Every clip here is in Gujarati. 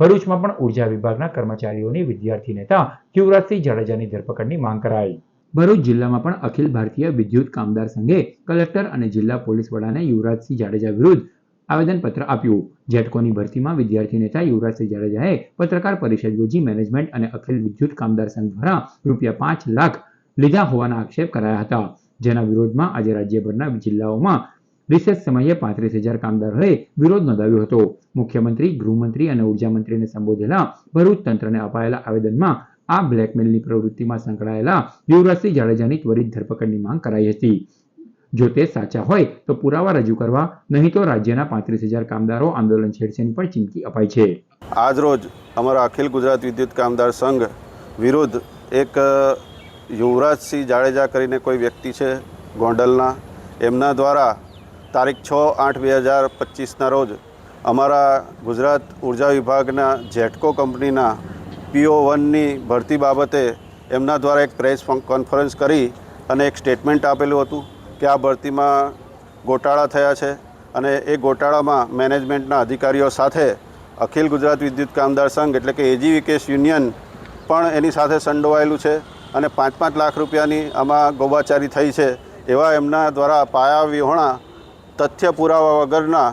ભરૂચમાં પણ ઊર્જા વિભાગના કર્મચારીઓની વિદ્યાર્થી નેતા યુવરાજસિંહ જાડેજાની ધરપકડની માંગ કરાઈ. ભરૂચ જિલ્લામાં પણ અખિલ ભારતીય વિદ્યુત કામદાર સંઘે કલેક્ટર અને જિલ્લા પોલીસ વડાને યુવરાજસિંહ જાડેજા વિરુદ્ધ આવેદનપત્ર આપ્યું. જેટકોની ભરતીમાં વિદ્યાર્થી નેતા યુવરાજસિંહ જાડેજાએ પત્રકાર પરિષદ યોજી મેનેજમેન્ટ અને અખિલ વિદ્યુત કામદાર સંઘ દ્વારા રૂપિયા પાંચ લાખ લીધા હોવાના આક્ષેપ કરાયા હતા. જેના વિરોધમાં આજે રાજ્યભરના જિલ્લાઓમાં રિસેસ સમયે પાંત્રીસ હજાર કામદારોએ વિરોધ નોંધાવ્યો હતો. મુખ્યમંત્રી, ગૃહમંત્રી અને ઊર્જા મંત્રીને સંબોધેલા ભરૂચ તંત્રને અપાયેલા આવેદનમાં આ બ્લેકમેલની પ્રવૃત્તિમાં સંકળાયેલા યુવરાજસિંહ જાડેજાની ત્વરિત ધરપકડની માંગ કરાઈ હતી. જો તે સાચા હોય, તો પુરાવા રજૂ કરવા, નહીં તો રાજ્યના પાંત્રીસ હજાર કામદારો આંદોલન છેડશેની પણ ચીમકી અપાઈ છે. આજરોજ અમારા અખિલ ગુજરાત વિદ્યુત કામદાર સંઘ વિરુદ્ધ એક યુવરાજસિંહ જાડેજા કરીને કોઈ વ્યક્તિ છે ગોંડલના, એમના દ્વારા તારીખ છ આઠ બે હજાર પચીસના રોજ અમારા ગુજરાત ઊર્જા વિભાગના જેટકો કંપનીના પીઓ વનની ભરતી બાબતે એમના દ્વારા એક પ્રેસ કોન્ફરન્સ કરી અને એક સ્ટેટમેન્ટ આપેલું હતું કે આ ભરતીમાં ગોટાળા થયા છે અને એ ગોટાળામાં મેનેજમેન્ટના અધિકારીઓ સાથે અખિલ ગુજરાત વિદ્યુત કામદાર સંઘ એટલે કે એજી વિકેશ યુનિયન પણ એની સાથે સંડોવાયેલું છે અને પાંચ પાંચ લાખ રૂપિયાની આમાં ગોબાચારી થઈ છે એવા એમના દ્વારા પાયા વિહોણા તથ્ય પુરાવા વગરના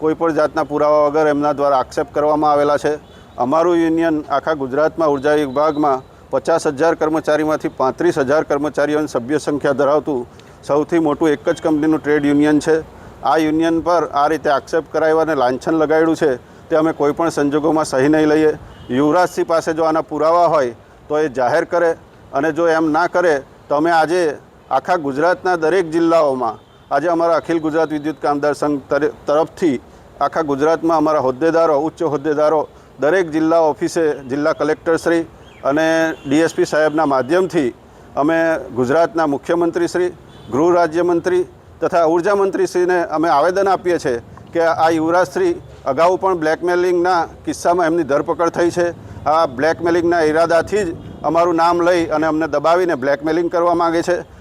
કોઈપણ જાતના પુરાવા વગર એમના દ્વારા આક્ષેપ કરવામાં આવેલા છે. અમારું યુનિયન આખા ગુજરાતમાં ઊર્જા વિભાગમાં પચાસ હજાર કર્મચારીમાંથી પાંત્રીસ હજાર કર્મચારીઓની સભ્ય સંખ્યા ધરાવતું સૌથી મોટું એક જ કંપનીનું ટ્રેડ યુનિયન છે. આ યુનિયન પર આ રીતે આક્ષેપ કરાવ્યા અને લાંછન લગાડ્યું છે, તે અમે કોઈપણ સંજોગોમાં સહી નહીં લઈએ. યુવરાજસિંહ પાસે જો આના પુરાવા હોય, તો એ જાહેર કરે અને જો એમ ના કરે, તો અમે આજે આખા ગુજરાતના દરેક જિલ્લાઓમાં આજે અમારા અખિલ ગુજરાત વિદ્યુત કામદાર સંઘ તરફથી આખા ગુજરાતમાં અમારા હોદ્દેદારો, ઉચ્ચ હોદ્દેદારો, દરેક જિલ્લા ઓફિસે, જિલ્લા કલેક્ટરશ્રી અને ડીએસપી સાહેબના માધ્યમથી અમે ગુજરાતના મુખ્યમંત્રીશ્રી, ગૃહ રાજ્યમંત્રી તથા ઊર્જા મંત્રીશ્રીને અમે આવેદન આપીએ છીએ કે આ યુવરાજશ્રી અગાઉ પણ બ્લેકમેલિંગના કિસ્સામાં એમની ધરપકડ થઈ છે. આ બ્લેકમેલિંગના ઈરાદાથી જ અમારું નામ લઈ અને અમને દબાવીને બ્લેકમેલિંગ કરવા માગે છે.